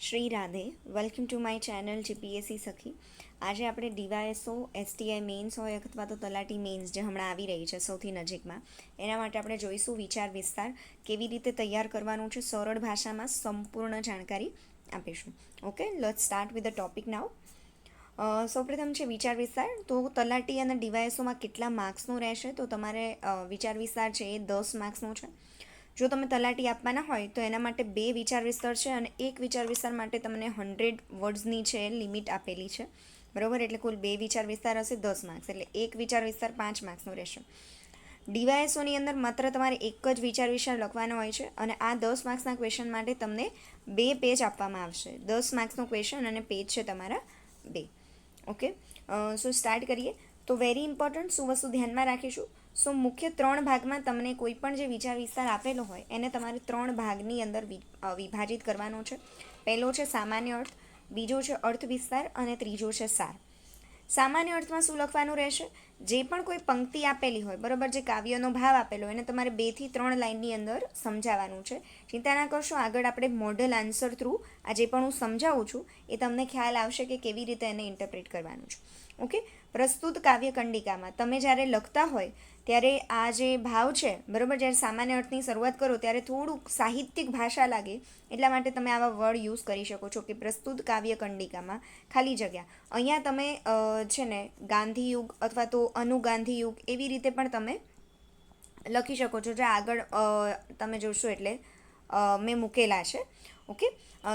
Shri Radhe. Welcome to my channel GPSC Sakhi આજે આપણે DYSO STI men's હોય અથવા તો તલાટી મેન્સ જે હમણાં આવી રહી છે સૌથી નજીકમાં, એના માટે આપણે જોઈશું વિચાર વિસ્તાર, કેવી રીતે તૈયાર કરવાનું છે, સરળ ભાષામાં સંપૂર્ણ જાણકારી આપીશું. Okay let start with the topic now સૌપ્રથમ છે વિચાર વિસ્તાર. તો તલાટી અને ડીવાયએસઓમાં કેટલા માર્ક્સનું રહેશે? તો તમારે વિચાર વિસ્તાર છે એ દસ માર્ક્સનું છે. જો તમે તલાટી આપવાના હોય, તો એના માટે બે વિચાર વિસ્તાર છે અને એક વિચાર વિસ્તાર માટે તમને હંડ્રેડ વર્ડ્સની છે લિમિટ આપેલી છે. બરાબર? એટલે કુલ બે વિચાર વિસ્તાર હશે દસ માર્ક્સ. એટલે એક વિચાર વિસ્તાર પાંચ માર્ક્સનો રહેશે. ડીવાયએસઓની અંદર માત્ર તમારે એક જ વિચાર વિસ્તાર લખવાનો હોય છે અને આ દસ માર્ક્સના ક્વેશ્ચન માટે તમને બે પેજ આપવામાં આવશે. દસ માર્ક્સનો ક્વેશ્ચન અને પેજ છે તમારા બે. ઓકે સો સ્ટાર્ટ કરીએ. તો વેરી ઇમ્પોર્ટન્ટ શું વસ્તુ ધ્યાનમાં રાખીશું. સો મુખ્ય ત્રણ ભાગમાં તમને કોઈ પણ જે વિચાર વિસ્તાર આપેલો હોય, એને તમારે ત્રણ ભાગની અંદર વિભાજિત કરવાનો છે. પહેલો છે સામાન્ય અર્થ, બીજો છે અર્થ વિસ્તાર, અને ત્રીજો છે સાર. સામાન્ય અર્થમાં શું લખવાનું રહેશે? જે પણ કોઈ પંક્તિ આપેલી હોય, બરાબર, જે કાવ્યનો ભાવ આપેલો એને તમારે બેથી ત્રણ લાઇનની અંદર સમજાવવાનું છે. ચિંતા ના કરશો, આગળ આપણે મોડલ આન્સર થ્રુ આ જે પણ હું સમજાવું છું, એ તમને ખ્યાલ આવશે કે કેવી રીતે એને ઇન્ટરપ્રિટ કરવાનું છે. ઓકે પ્રસ્તુત કાવ્ય કંડિકામાં તમે જ્યારે લખતા હોય, ત્યારે આ જે ભાવ છે, બરાબર? જ્યારે સામાન્ય અર્થની શરૂઆત કરો, ત્યારે થોડુંક સાહિત્યિક ભાષા લાગે, એટલા માટે તમે આવા વર્ડ યુઝ કરી શકો છો કે પ્રસ્તુત કાવ્ય કંડિકામાં ખાલી જગ્યા. અહીંયા તમે છે ને, ગાંધી યુગ અથવા તો અનુગાંધી યુગ એવી રીતે પણ તમે લખી શકો છો. જે આગળ તમે જોશો એટલે મેં મૂકેલા છે. ઓકે?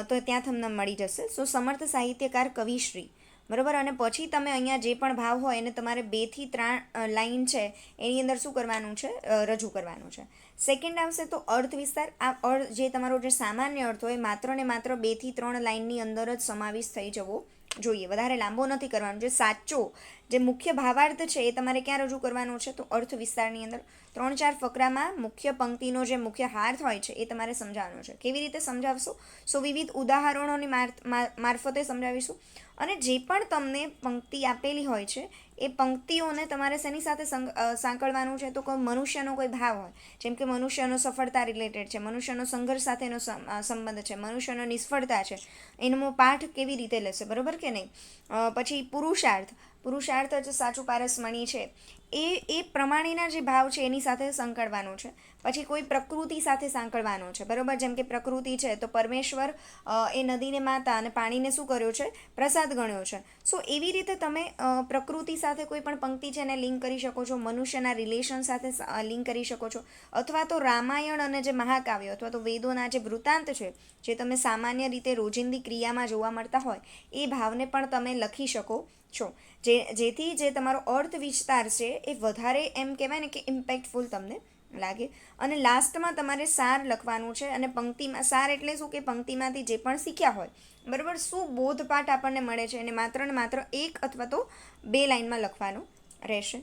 તો ત્યાં તમને મળી જશે. સો, સમર્થ સાહિત્યકાર કવિશ્રી. બરાબર? અને પછી તમે અહીંયા જે પણ ભાવ હોય એને તમારે બેથી ત્રણ લાઈન છે, એની અંદર શું કરવાનું છે? રજૂ કરવાનું છે. સેકન્ડ આવશે તો અર્થ વિસ્તાર. આ અર્થ જે તમારો જે સામાન્ય અર્થ હોય, માત્ર ને માત્ર બેથી ત્રણ લાઈનની અંદર જ સમાવેશ થઈ જવો જોઈએ. વધારે લાંબો નથી કરવાનો. જે સાચો, જે મુખ્ય ભાવાર્થ છે એ તમારે ક્યાં રજૂ કરવાનો છે? તો અર્થ વિસ્તારની અંદર ત્રણ ચાર ફકરામાં મુખ્ય પંક્તિનો જે મુખ્ય હાર્થ હોય છે એ તમારે સમજાવવાનો છે. કેવી રીતે સમજાવશો? સો વિવિધ ઉદાહરણોની માર- માર- મારફતે સમજાવીશું. અને જે પણ તમને પંક્તિ આપેલી હોય છે એ પંક્તિઓને તમારે શેની સાથે સાંકળવાનું છે? તો કોઈ મનુષ્યનો કોઈ ભાવ હોય? જેમ કે મનુષ્યનો સફળતા રિલેટેડ છે, મનુષ્યનો સંઘર્ષ સાથેનો સંબંધ છે, મનુષ્યનો નિષ્ફળતા છે. એનો પાઠ કેવી રીતે લેશે? બરાબર કે નહીં? પછી પુરુષાર્થ. પુરુષાર્થ જ સાચું પારસમણી છે. એ એ પ્રમાણેના જે ભાવ છે એની સાથે સંકળવાનો છે. પછી કોઈ પ્રકૃતિ સાથે સાંકળવાનો છે. બરોબર? જેમ કે પ્રકૃતિ છે તો પરમેશ્વર એ નદીને માતા અને પાણીને શું કર્યો છે? પ્રસાદ ગણ્યો છે. સો એવી રીતે તમે પ્રકૃતિ સાથે કોઈ પણ પંક્તિ છે એને લિંક કરી શકો છો, મનુષ્યના રિલેશન સાથે લિંક કરી શકો છો. અથવા તો રામાયણ અને જે મહાકાવ્યો અથવા તો વેદોના જે વૃત્તાંત છે, જે તમે સામાન્ય રીતે રોજિંદી ક્રિયામાં જોવા મળતા હોય, એ ભાવને પણ તમે લખી શકો. છો જે, જેથી જે તમારો અર્થ વિસ્તાર છે એ વધારે એમ કહેવાય ને કે ઇમ્પેક્ટફુલ તમને લાગે. અને લાસ્ટમાં તમારે સાર લખવાનું છે અને પંક્તિમાં, સાર એટલે શું કે પંક્તિમાંથી જે પણ શીખ્યા હોય, બરાબર, શું બોધપાઠ આપણને મળે છે એને માત્ર ને માત્ર એક અથવા તો બે લાઇનમાં લખવાનું રહેશે.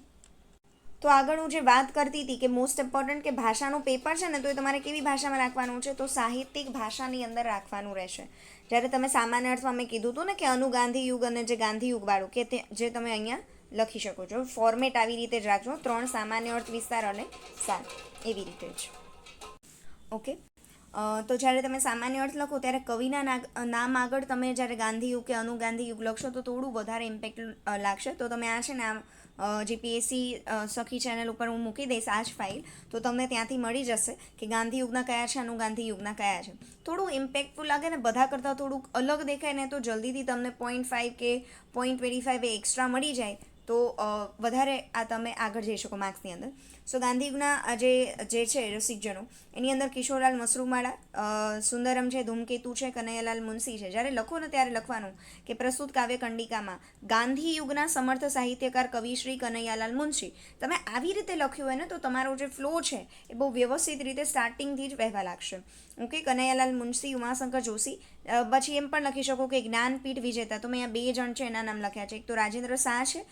તો આગળ હું જે વાત કરતી હતી કે મોસ્ટ ઇમ્પોર્ટન્ટ કે ભાષાનું પેપર છે ને, તો એ તમારે કેવી ભાષામાં રાખવાનું છે? તો સાહિત્યિક ભાષાની અંદર રાખવાનું રહેશે. જ્યારે તમે સામાન્ય અર્થમાં મેં કીધું હતું ને કે અનુગાંધી યુગ અને જે ગાંધી યુગવાળું કે તે જે તમે અહીંયા લખી શકો છો. ફોર્મેટ આવી રીતે જ રાખજો. ત્રણ સામાન્ય અર્થ વિસ્તાર અને સાત એવી રીતે જ. ઓકે તો જ્યારે તમે સામાન્ય અર્થ લખો, ત્યારે કવિના નામ આગળ તમે જ્યારે ગાંધી યુગ કે અનુગાંધી યુગ લખશો, તો થોડું વધારે ઇમ્પેક્ટ લાગશે. તો તમે આ છે ને આમ જીપીએસસી સખી ચેનલ ઉપર હું મૂકી દઈશ આ જ ફાઇલ તો તમને ત્યાંથી મળી જશે કે ગાંધી યુગના કયા છે અનુગાંધી યુગના કયા છે. થોડું ઇમ્પેક્ટફુલ લાગે ને, બધા કરતાં થોડુંક અલગ દેખાય ને, તો જલ્દીથી તમને પોઈન્ટ ફાઇવ કે પોઈન્ટ ટ્વેન્ટી ફાઇવ એ એક્સ્ટ્રા મળી જાય. તો વધારે આ તમે આગળ જઈ શકો માર્ક્સની અંદર. સો ગાંધીના જે જે છે, રસિકજનો, એની અંદર કિશોરલાલ મસરૂમાળા સુંદરમ છે, ધૂમકેતુ છે, કનૈયાલાલ મુનશી છે. જ્યારે લખો ને ત્યારે લખવાનું કે પ્રસ્તુત કાવ્ય કંડિકામાં, ગાંધી યુગના સમર્થ સાહિત્યકાર કવિ શ્રી કનૈયાલાલ મુનશી. તમે આવી રીતે લખ્યું હોય ને, તો તમારો જે ફ્લો છે, એ બહુ વ્યવસ્થિત રીતે સ્ટાર્ટિંગથી જ વહેવા લાગશે. ઓકે કનૈયાલાલ મુનશી, ઉમાશંકર જોશી પછી એમ પણ લખી શકો કે જ્ઞાનપીઠ વિજેતા. તો મેં અહીંયા બે જણ છે, એના નામ લખ્યા છે. એક તો રાજેન્દ્ર શાહ છે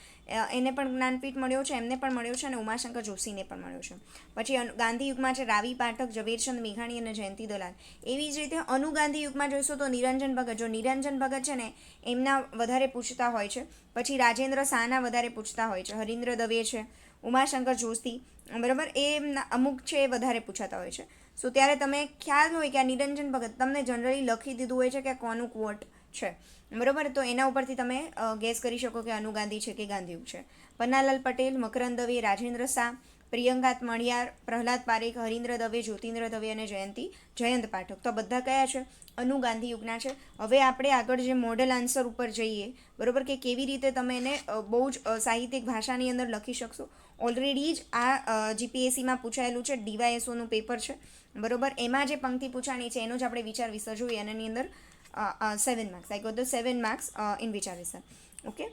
એને પણ જ્ઞાનપીઠ મળ્યો છે, એમને પણ મળ્યો છે અને ઉમાશંકર જોશીને પણ મળ્યો છે. પછી ગાંધીયુગમાં ગાંધી યુગમાં છે, રાવી પાઠક, ઝવેરચંદ મેઘાણી અને જયંતિ દલાલ. એવી જ રીતે અનુગાંધી યુગમાં જોઈશું તો નિરંજન ભગત. જો નિરંજન ભગત છે ને, એમના વધારે પૂછતા હોય છે. પછી રાજેન્દ્ર શાહના વધારે પૂછતા હોય છે. હરીન્દ્ર દવે છે, ઉમાશંકર જોશી. બરાબર? એ અમુક છે, એ વધારે પૂછાતા હોય છે. સો ત્યારે તમે ખ્યાલ હોય કે આ નિરંજન ભગત તમને જનરલી લખી દીધું હોય છે કે કોનું કોટ છે. બરોબર? તો એના ઉપરથી તમે ગેસ કરી શકો કે અનુ ગાંધી છે કે ગાંધીયુગ છે. પન્નાલાલ પટેલ, મકરંદ દવે, રાજેન્દ્ર શાહ, પ્રિયંકા મણિયાર, પ્રહલાદ પારેખ, હરીન્દ્ર દવે, જ્યોતિન્દ્ર દવે અને જયંતી, જયંત પાઠક. તો બધા કયા છે? અનુ ગાંધી યુગના છે. હવે આપણે આગળ જે મોડેલ આન્સર ઉપર જઈએ, બરોબર? કે કેવી રીતે તમે એને બહુ જ સાહિત્યિક ભાષાની અંદર લખી શકશો? ઓલરેડી જ આ જીપીએસસીમાં પૂછાયેલું છે ડીવાયએસઓનું પેપર છે. બરોબર? એમાં જે પંક્તિ પૂછાણી છે, એનો જ આપણે વિચાર વિસર જોઈએ એની અંદર seven marks I got the seven marks in વિચાર વિસર ઓકે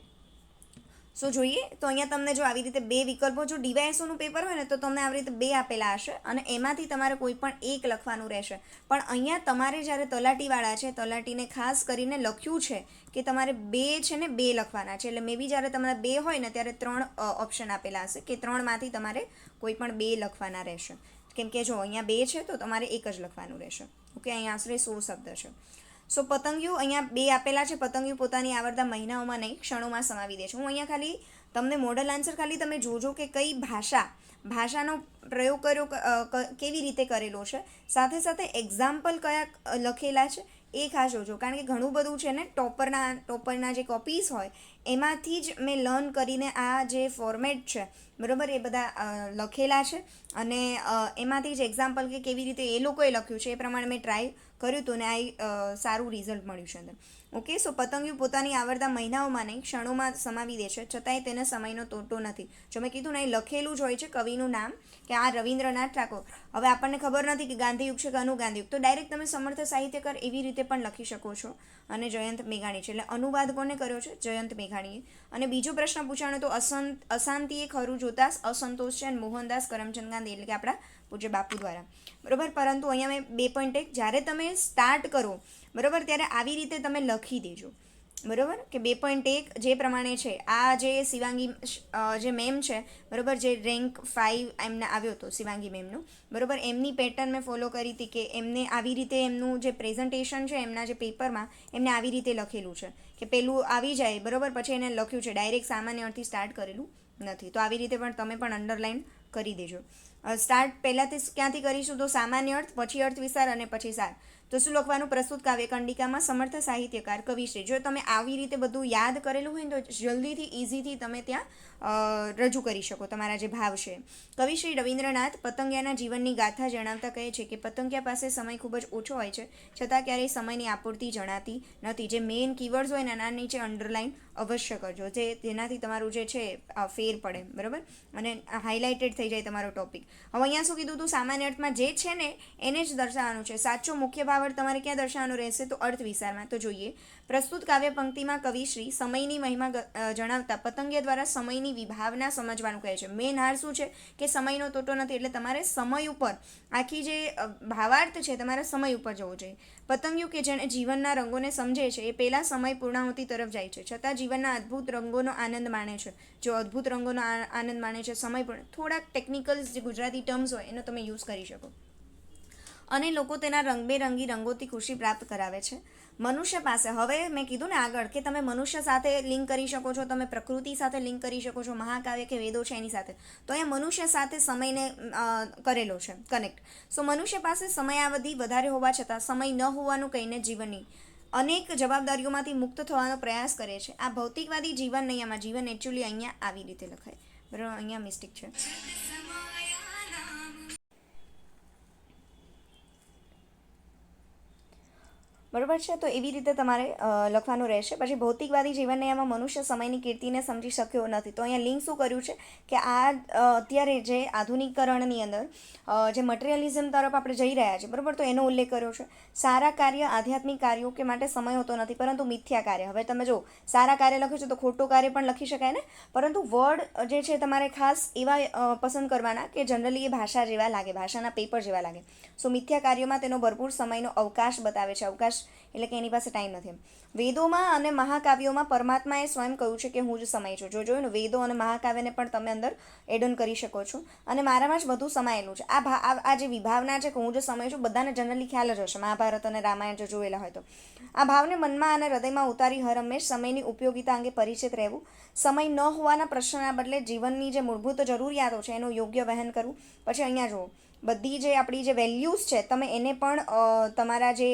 સો જોઈએ, તો અહીંયા તમને જો આવી રીતે બે વિકલ્પો, જો ડીવાયએસઓનું પેપર હોય ને, તો તમને આવી રીતે બે આપેલા હશે અને એમાંથી તમારે કોઈ પણ એક લખવાનું રહેશે. પણ અહીંયા તમારે જ્યારે તલાટીવાળા છે, તલાટીને ખાસ કરીને લખ્યું છે કે તમારે બે છે ને બે લખવાના છે, એટલે મે બી જ્યારે તમારે બે હોય ને, ત્યારે ત્રણ ઓપ્શન આપેલા હશે કે ત્રણમાંથી તમારે કોઈ પણ બે લખવાના રહેશે. કેમ કે જો અહીંયા બે છે, તો તમારે એક જ લખવાનું રહેશે. ઓકે, અહીંયા આશરે સો શબ્દ છે. સો પતંગિયું અહીંયા બે આપેલા છે. પતંગિયું પોતાની આવડતા મહિનાઓમાં નહીં, ક્ષણોમાં સમાવી દે છે. હું અહીંયા ખાલી તમને મોડલ આન્સર ખાલી તમે જોજો કે કઈ ભાષા, ભાષાનો પ્રયોગ કર્યો કેવી રીતે કરેલો છે. સાથે સાથે એક્ઝામ્પલ કયા લખેલા છે એ ખાસ જોજો. કારણ કે ઘણું બધું છે ને ટોપરના ટોપરના જે કોપીસ હોય, એમાંથી જ મેં લર્ન કરીને આ જે ફોર્મેટ છે, બરાબર, એ બધા લખેલા છે. અને એમાંથી જ એક્ઝામ્પલ કે કેવી રીતે એ લોકોએ લખ્યું છે, એ પ્રમાણે મેં ટ્રાય કર્યું હતું ને આ સારું રિઝલ્ટ મળ્યું છે અંદર. ઓકે, સો પતંગિયું પોતાની આવડતા મહિનાઓમાં નહીં, ક્ષણોમાં સમાવી દે છે. છતાંય તેને સમયનો તોટો નથી. જો મેં કીધું ને, એ લખેલું જ હોય છે કવિનું નામ, કે આ રવિન્દ્રનાથ ઠાકોર. હવે આપણને ખબર નથી કે ગાંધીયુગ છે કે અનુ ગાંધીયુગ તો ડાયરેક્ટ તમે સમર્થ સાહિત્યકાર એવી રીતે પણ લખી શકો છો. અને જયંત મેઘાણી છે. એટલે અનુવાદ કોને કર્યો છે? જયંત મેઘાણીએ. અને બીજો પ્રશ્ન પૂછાણો તો અસંત, અશાંતિએ ખરું જોતા અસંતોષ છે અને મોહનદાસ કરમચંદ ગાંધી એટલે કે આપણા પૂજ્ય બાપુ દ્વારા. બરાબર? પરંતુ અહીંયા મેં બે પોઈન્ટ એક, જ્યારે તમે સ્ટાર્ટ કરો, બરાબર? ત્યારે આવી રીતે તમે લખી દેજો. બરાબર? કે બે પોઈન્ટ એક જે પ્રમાણે છે, આ જે શિવાંગી જે મેમ છે, બરાબર? જે રેન્ક ફાઇવ એમને આવ્યો હતો, શિવાંગી મેમનું બરાબર? એમની પેટર્ન મેં ફોલો કરી હતી કે એમને આવી રીતે એમનું જે પ્રેઝન્ટેશન છે, એમના જે પેપરમાં એમને આવી રીતે લખેલું છે. કે પેલું આવી જાય, બરાબર? પછી એને લખ્યું છે ડાયરેક્ટ સામાન્ય અર્થથી સ્ટાર્ટ કરેલું નથી. તો આવી રીતે પણ તમે પણ અંડરલાઈન કરી દેજો. સ્ટાર્ટ પહેલાંથી ક્યાંથી કરીશું? તો સામાન્ય અર્થ, પછી અર્થ વિસ્તાર અને પછી સાર. તો શું લખવાનું પ્રસ્તુત કાવ્ય કંડિકામાં સમર્થ સાહિત્યકાર કવિશ્રી જો તમે આવી રીતે બધું યાદ કરેલું હોય તો જલ્દીથી ઇઝીથી તમે ત્યાં રજૂ કરી શકો તમારા જે ભાવ છે. કવિશ્રી રવિન્દ્રનાથ પતંગિયાના જીવનની ગાથા જણાવતા કહે છે કે પતંગિયા પાસે સમય ખૂબ જ ઓછો હોય છે, છતાં ક્યારેય સમયની આપૂર્તિ જણાતી નથી. જે મેઇન કીવર્ડ્સ હોય એના નીચે અંડરલાઇન અવશ્ય કરજો. જે તેનાથી તમારું જે છે ફેર પડે. બરાબર? અને હાઇલાઇટેડ થઈ જાય તમારો ટોપિક હવે અહીંયા શું કીધું તું સામાન્ય અર્થમાં જે છે ને, એને જ દર્શાવવાનું છે. સાચો મુખ્ય ભાવાર્થ તમારે ક્યાં દર્શાવવાનો રહેશે તો અર્થ વિસ્તારમાં તો જોઈએ. પ્રસ્તુત કાવ્ય પંક્તિમાં કવિશ્રી સમયની મહિમા જણાવતા પતંગિયા દ્વારા સમયની વિભાવના સમજવાનું કહે છે. મેન હાર શું છે? કે સમયનો તોટો નથી. એટલે તમારે સમય ઉપર આખી જે ભાવાર્થ છે તમારે સમય ઉપર જવો જોઈએ. પતંગિયું કે જેણે જીવનના રંગોને સમજે છે એ પહેલાં સમય પૂર્ણાહુતિ તરફ જાય છે. છતાં જીવનના અદ્ભુત રંગોનો આનંદ માણે છે. જો અદ્ભુત રંગોનો આનંદ માણે છે સમય પણ થોડાક ટેકનિકલ જે ગુજરાતી ટર્મ્સ હોય એનો તમે યુઝ કરી શકો. અને લોકો તેના રંગબેરંગી રંગોથી ખુશી પ્રાપ્ત કરાવે છે. મનુષ્ય પાસે, હવે મેં કીધું ને આગળ કે તમે મનુષ્ય સાથે લિંક કરી શકો છો, તમે પ્રકૃતિ સાથે લિંક કરી શકો છો, મહાકાવ્ય કે વેદો છે એની સાથે. તો અહીંયા મનુષ્ય સાથે સમયને કરેલો છે કનેક્ટ સો મનુષ્ય પાસે સમયાવધિ વધારે હોવા છતાં સમય ન હોવાનું કહીને જીવનની અનેક જવાબદારીઓમાંથી મુક્ત થવાનો પ્રયાસ કરે છે. આ ભૌતિકવાદી જીવન નહીં, આમાં જીવન એકચ્યુઅલી અહીંયા આવી રીતે લખાય. બરાબર? અહીંયા મિસ્ટેક છે. બરોબર છે? તો એવી રીતે તમારે લખવાનું રહેશે. પછી ભૌતિકવાદી જીવનને એમાં મનુષ્ય સમયની કીર્તિને સમજી શક્યો નથી. તો અહીંયા લિંક શું કર્યું છે? કે આ અત્યારે જે આધુનિકરણની અંદર જે મટિરિયલિઝમ તરફ આપણે જઈ રહ્યા છીએ, બરાબર? તો એનો ઉલ્લેખ કર્યો છે. સારા કાર્ય આધ્યાત્મિક કાર્યો કે માટે સમય હોતો નથી, પરંતુ મિથ્યા કાર્ય. હવે તમે જો, સારા કાર્ય લખ્યું છે તો ખોટું કાર્ય પણ લખી શકાય ને? પરંતુ વર્ડ જે છે તમારે ખાસ એવા પસંદ કરવાના કે જનરલી એ ભાષા જેવા લાગે, ભાષાના પેપર જેવા લાગે. સો મિથ્યા કાર્યોમાં તેનો ભરપૂર સમયનો અવકાશ બતાવે છે. અવકાશ એટલે કે એની પાસે ટાઈમ નથી વેદોમાં અને મહાકાવ્યોમાં પરમાત્માએ સ્વયં કહ્યું છે કે હું જ સમય છું. જો જોયું ને, વેદો અને મહાકાવ્યને પણ તમે અંદર એડ ઓન કરી શકો છો. અને મારામાં જ બધું સમાયેલું છે. આ ભા, આ- આ જે વિભાવના છે કે હું જ સમય છું, બધાને જનરલી ખ્યાલ જ હશે. મહાભારત અને રામાયણ જો જોયેલા હોય તો. આ ભાવને મનમાં અને હૃદયમાં ઉતારી હર હંમેશ સમયની ઉપયોગિતા અંગે પરિચિત રહેવું. સમય ન હોવાના પ્રશ્નના બદલે જીવનની જે મૂળભૂત જરૂરિયાતો છે, એનું યોગ્ય વહન કરવું. પછી અહીંયા જુઓ. બધી જે આપણી જે વેલ્યુઝ છે, તમે એને પણ તમારા જે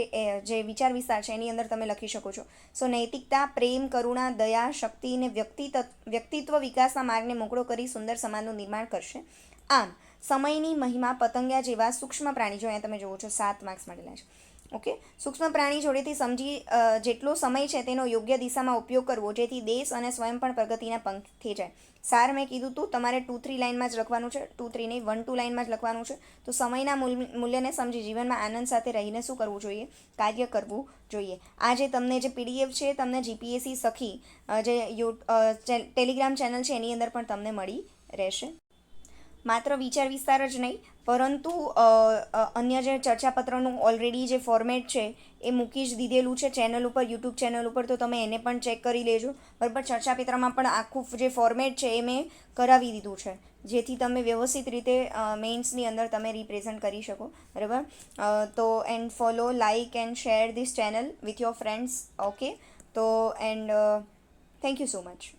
જે વિચાર વિસ્તાર છે, એની અંદર તમે લખી શકો છો. સો, નૈતિકતા, પ્રેમ, કરુણા, દયા, શક્તિ અને વ્યક્તિત્વ વ્યક્તિત્વ વિકાસના માર્ગને મોકળો કરી સુંદર સમાજનું નિર્માણ કરશે. આમ, સમયની મહિમા પતંગિયા જેવા સૂક્ષ્મ પ્રાણી, જો અહીંયા તમે જુઓ છો, સાત માર્ક્સ મળેલા છે. ઓકે? સૂક્ષ્મ પ્રાણી જોડેથી સમજી જેટલો સમય છે તેનો યોગ્ય દિશામાં ઉપયોગ કરવો, જેથી દેશ અને સ્વયં પણ પ્રગતિના પંખ થઈ જાય. સાર મેં કીધું તું, તમારે ટુ થ્રી લાઇનમાં જ લખવાનું છે. ટુ થ્રી નહીં વન ટુ લાઇનમાં જ લખવાનું છે. તો સમયના મૂલ- મૂલ્યને સમજી, જીવનમાં આનંદ સાથે રહીને શું કરવું જોઈએ? કાર્ય કરવું જોઈએ. આ જે તમને જે પીડીએફ છે, તમને જીપીએસસી સખી જે યુ ટેલિગ્રામ ચેનલ છે, એની અંદર પણ તમને મળી રહેશે. માત્ર વિચાર વિસ્તાર જ નહીં, પરંતુ અન્ય જે ચર્ચાપત્રનું ઓલરેડી જે ફોર્મેટ છે, એ મૂકી જ દીધેલું છે ચેનલ ઉપર યુટ્યુબ ચેનલ ઉપર, તો તમે એને પણ ચેક કરી લેજો. બરાબર ચર્ચાપત્રમાં પણ આખું જે ફોર્મેટ છે એ મેં કરાવી દીધું છે. જેથી તમે વ્યવસ્થિત રીતે મેઇન્સની અંદર તમે રિપ્રેઝન્ટ કરી શકો. બરાબર? તો and follow like and share this channel with your friends okay તો and thank you so much